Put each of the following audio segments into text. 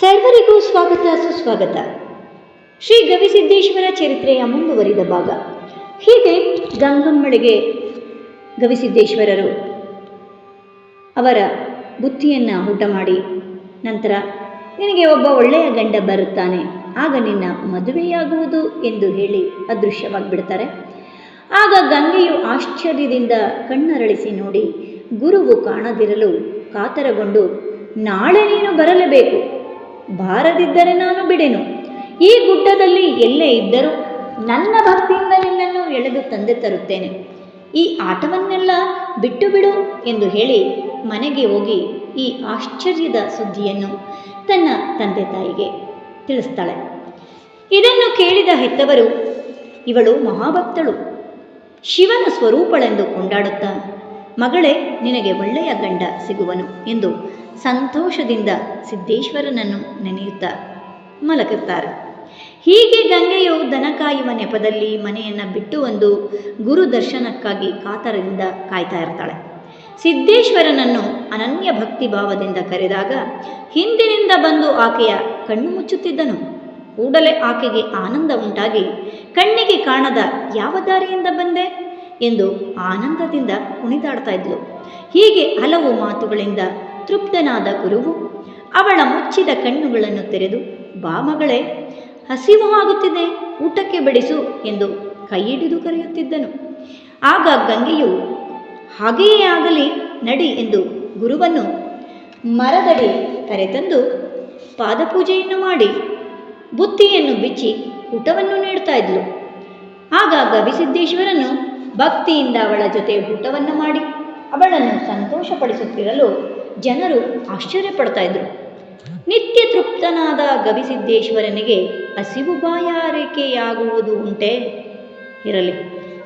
ಸರ್ವರಿಗೂ ಸ್ವಾಗತ, ಸುಸ್ವಾಗತ. ಶ್ರೀ ಗವಿಸಿದ್ದೇಶ್ವರ ಚರಿತ್ರೆಯ ಮುಂದುವರಿದ ಭಾಗ. ಹೀಗೆ ಗಂಗಮ್ಮಳಿಗೆ ಗವಿಸಿದ್ದೇಶ್ವರರು ಅವರ ಬುತ್ತಿಯನ್ನು ಊಟ ಮಾಡಿ ನಂತರ ನಿನಗೆ ಒಬ್ಬ ಒಳ್ಳೆಯ ಗಂಡ ಬರುತ್ತಾನೆ, ಆಗ ನಿನ್ನ ಮದುವೆಯಾಗುವುದು ಎಂದು ಹೇಳಿ ಅದೃಶ್ಯವಾಗಿಬಿಡ್ತಾರೆ. ಆಗ ಗಂಗೆಯು ಆಶ್ಚರ್ಯದಿಂದ ಕಣ್ಣರಳಿಸಿ ನೋಡಿ ಗುರುವು ಕಾಣದಿರಲು ಕಾತರಗೊಂಡು, ನಾಳೆ ನೀನು ಬರಲೇಬೇಕು. ಬಾರದಿದ್ದರೆ ನಾನು ಬಿಡೆನು. ಈ ಗುಡ್ಡದಲ್ಲಿ ಎಲ್ಲೇ ಇದ್ದರೂ ನನ್ನ ಭಕ್ತಿಯಿಂದ ನಿನ್ನನ್ನು ಎಳೆದು ತಂದೆ ತರುತ್ತೇನೆ. ಈ ಆಟವನ್ನೆಲ್ಲ ಬಿಟ್ಟು ಬಿಡು ಎಂದು ಹೇಳಿ ಮನೆಗೆ ಹೋಗಿ ಈ ಆಶ್ಚರ್ಯದ ಸುದ್ದಿಯನ್ನು ತನ್ನ ತಂದೆ ತಾಯಿಗೆ ತಿಳಿಸ್ತಾಳೆ. ಇದನ್ನು ಕೇಳಿದ ಹೆತ್ತವರು, ಇವಳು ಮಹಾಭಕ್ತಳು. ಶಿವನ ಸ್ವರೂಪಳೆಂದು ಕೊಂಡಾಡುತ್ತ ಮಗಳೇ, ನಿನಗೆ ಒಳ್ಳೆಯ ಗಂಡ ಸಿಗುವನು ಎಂದು ಸಂತೋಷದಿಂದ ಸಿದ್ದೇಶ್ವರನನ್ನು ನೆನೆಯುತ್ತಾ ಮಲಗುತ್ತಾರೆ. ಹೀಗೆ ಗಂಗೆಯು ದನ ಕಾಯುವ ನೆಪದಲ್ಲಿ ಮನೆಯನ್ನು ಬಿಟ್ಟು ಒಂದು ಗುರು ದರ್ಶನಕ್ಕಾಗಿ ಕಾತರದಿಂದ ಕಾಯ್ತಾ ಇರ್ತಾಳೆ. ಸಿದ್ದೇಶ್ವರನನ್ನು ಅನನ್ಯ ಭಕ್ತಿ ಭಾವದಿಂದ ಕರೆದಾಗ ಹಿಂದಿನಿಂದ ಬಂದು ಆಕೆಯ ಕಣ್ಣು ಮುಚ್ಚುತ್ತಿದ್ದನು. ಕೂಡಲೇ ಆಕೆಗೆ ಆನಂದ ಉಂಟಾಗಿ, ಕಣ್ಣಿಗೆ ಕಾಣದ ಯಾವ ದಾರಿಯಿಂದ ಬಂದೆ? ಎಂದು ಆನಂದದಿಂದ ಕುಣಿದಾಡ್ತಾ ಇದ್ಲು. ಹೀಗೆ ಹಲವು ಮಾತುಗಳಿಂದ ತೃಪ್ತನಾದ ಗುರುವು ಅವಳ ಮುಚ್ಚಿದ ಕಣ್ಣುಗಳನ್ನು ತೆರೆದು ಬಾ ಮಗಳೇ ಹಸಿವು ಆಗುತ್ತಿದೆ, ಊಟಕ್ಕೆ ಬಡಿಸು ಎಂದು ಕೈ ಹಿಡಿದು ಕರೆಯುತ್ತಿದ್ದನು. ಆಗ ಗಂಗೆಯು, ಹಾಗೆಯೇ ಆಗಲಿ, ನಡಿ ಎಂದು ಗುರುವನ್ನು ಮರದಡಿ ಕರೆತಂದು, ಪಾದಪೂಜೆಯನ್ನು ಮಾಡಿ, ಬುತ್ತಿಯನ್ನು ಬಿಚ್ಚಿ ಊಟವನ್ನು ನೀಡ್ತಾ ಇದ್ಲು. ಆಗ ಗವಿಸಿದ್ದೇಶ್ವರನು ಭಕ್ತಿಯಿಂದ ಅವಳ ಜೊತೆ ಊಟವನ್ನು ಮಾಡಿ ಅವಳನ್ನು ಸಂತೋಷಪಡಿಸುತ್ತಿರಲು ಜನರು ಆಶ್ಚರ್ಯ ಪಡ್ತಾ ಇದ್ರು ನಿತ್ಯ ತೃಪ್ತನಾದ ಗವಿಸಿದ್ದೇಶ್ವರನಿಗೆ ಹಸಿವು ಬಾಯಾರಿಕೆಯಾಗುವುದು ಉಂಟೆ? ಇರಲಿ,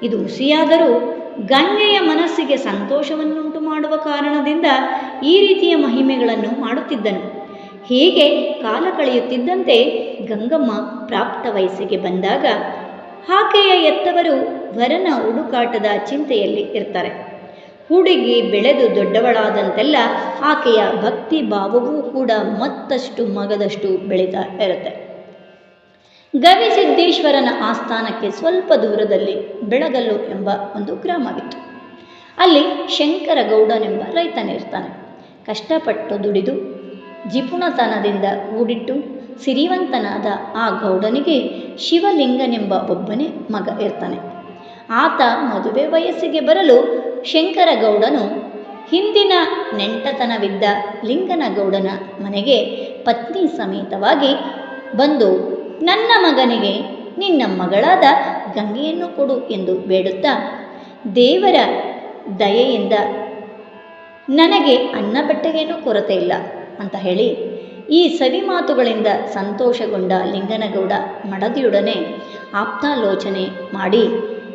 ಇದು ಹುಸಿಯಾದರೂ ಗಂಗೆಯ ಮನಸ್ಸಿಗೆ ಸಂತೋಷವನ್ನುಂಟು ಮಾಡುವ ಕಾರಣದಿಂದ ಈ ರೀತಿಯ ಮಹಿಮೆಗಳನ್ನು ಮಾಡುತ್ತಿದ್ದನು. ಹೀಗೆ ಕಾಲ ಕಳೆಯುತ್ತಿದ್ದಂತೆ ಗಂಗಮ್ಮ ಪ್ರಾಪ್ತ ವಯಸ್ಸಿಗೆ ಬಂದಾಗ ಆಕೆಯ ಎತ್ತವರು ವರನ ಹುಡುಕಾಟದ ಚಿಂತೆಯಲ್ಲಿ ಇರ್ತಾರೆ. ಹುಡುಗಿ ಬೆಳೆದು ದೊಡ್ಡವಳಾದಂತೆಲ್ಲ ಆಕೆಯ ಭಕ್ತಿ ಭಾವವೂ ಕೂಡ ಮತ್ತಷ್ಟು ಮಗದಷ್ಟು ಬೆಳೀತಾ ಇರುತ್ತೆ. ಗವಿಸಿದ್ದೇಶ್ವರನ ಆಸ್ಥಾನಕ್ಕೆ ಸ್ವಲ್ಪ ದೂರದಲ್ಲಿ ಬೆಳಗಲ್ಲು ಎಂಬ ಒಂದು ಗ್ರಾಮವಿತ್ತು. ಅಲ್ಲಿ ಶಂಕರಗೌಡನೆಂಬ ರೈತನಿರ್ತಾನೆ ಕಷ್ಟಪಟ್ಟು ದುಡಿದು ಜಿಪುಣತನದಿಂದ ಕೂಡಿಟ್ಟು ಸಿರಿವಂತನಾದ ಆ ಗೌಡನಿಗೆ ಶಿವಲಿಂಗನೆಂಬ ಒಬ್ಬನೇ ಮಗ ಇರ್ತಾನೆ. ಆತ ಮದುವೆ ವಯಸ್ಸಿಗೆ ಬರಲು ಶಂಕರಗೌಡನು ಹಿಂದಿನ ನೆಂಟತನವಿದ್ದ ಲಿಂಗನಗೌಡನ ಮನೆಗೆ ಪತ್ನಿ ಸಮೇತವಾಗಿ ಬಂದು, ನನ್ನ ಮಗನಿಗೆ ನಿನ್ನ ಮಗಳಾದ ಗಂಗೆಯನ್ನು ಕೊಡು ಎಂದು ಬೇಡುತ್ತಾ, ದೇವರ ದಯೆಯಿಂದ ನನಗೆ ಅನ್ನ ಬಟ್ಟೆಗೇನೂ ಕೊರತೆ ಇಲ್ಲ ಅಂತ ಹೇಳಿ, ಈ ಸವಿ ಮಾತುಗಳಿಂದ ಸಂತೋಷಗೊಂಡ ಲಿಂಗನಗೌಡ ಮಡದಿಯೊಡನೆ ಆಪ್ತಾಲೋಚನೆ ಮಾಡಿ,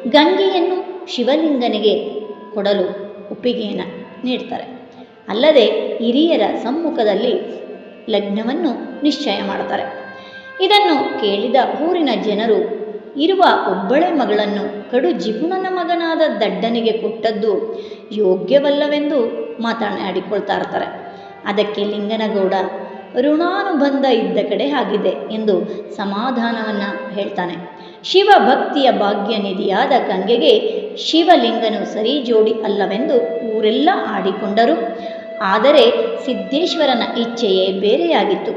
ಗಂಗೆಯನ್ನು ಶಿವಲಿಂಗನಿಗೆ ಕೊಡಲು ಒಪ್ಪಿಗೆಯನ್ನು ನೀಡ್ತಾರೆ. ಅಲ್ಲದೆ ಹಿರಿಯರ ಸಮ್ಮುಖದಲ್ಲಿ ಲಗ್ನವನ್ನು ನಿಶ್ಚಯ ಮಾಡ್ತಾರೆ ಇದನ್ನು ಕೇಳಿದ ಊರಿನ ಜನರು, ಇರುವ ಒಬ್ಬಳೆ ಮಗಳನ್ನು ಕಡು ಜಿಪುಣನ ಮಗನಾದ ದಡ್ಡನಿಗೆ ಕೊಟ್ಟದ್ದು ಯೋಗ್ಯವಲ್ಲವೆಂದು ಮಾತನಾಡಿಕೊಳ್ತಾ ಇರ್ತಾರೆ. ಅದಕ್ಕೆ ಲಿಂಗನಗೌಡ ಋಣಾನುಬಂಧ ಇದ್ದ ಕಡೆ ಆಗಿದೆ ಎಂದು ಸಮಾಧಾನವನ್ನು ಹೇಳ್ತಾನೆ. ಶಿವ ಭಕ್ತಿಯ ಭಾಗ್ಯ ನಿಧಿಯಾದ ಗಂಗೆಗೆ ಶಿವಲಿಂಗನು ಸರಿ ಜೋಡಿ ಅಲ್ಲವೆಂದು ಊರೆಲ್ಲ ಆಡಿಕೊಂಡರು. ಆದರೆ ಸಿದ್ದೇಶ್ವರನ ಇಚ್ಛೆಯೇ ಬೇರೆಯಾಗಿತ್ತು.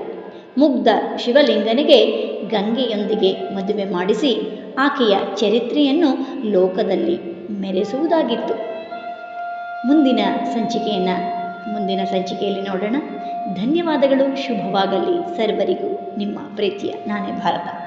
ಮುಗ್ಧ ಶಿವಲಿಂಗನಿಗೆ ಗಂಗೆಯೊಂದಿಗೆ ಮದುವೆ ಮಾಡಿಸಿ ಆಕೆಯ ಚರಿತ್ರೆಯನ್ನು ಲೋಕದಲ್ಲಿ ಮೆರೆಸುವುದಾಗಿತ್ತು. ಮುಂದಿನ ಸಂಚಿಕೆಯನ್ನು ಮುಂದಿನ ಸಂಚಿಕೆಯಲ್ಲಿ ನೋಡೋಣ. ಧನ್ಯವಾದಗಳು. ಶುಭವಾಗಲಿ. ಸರ್ವರಿಗೂ ನಿಮ್ಮ ಪ್ರೀತಿಯ ನಾನೇ ಭಾರತ.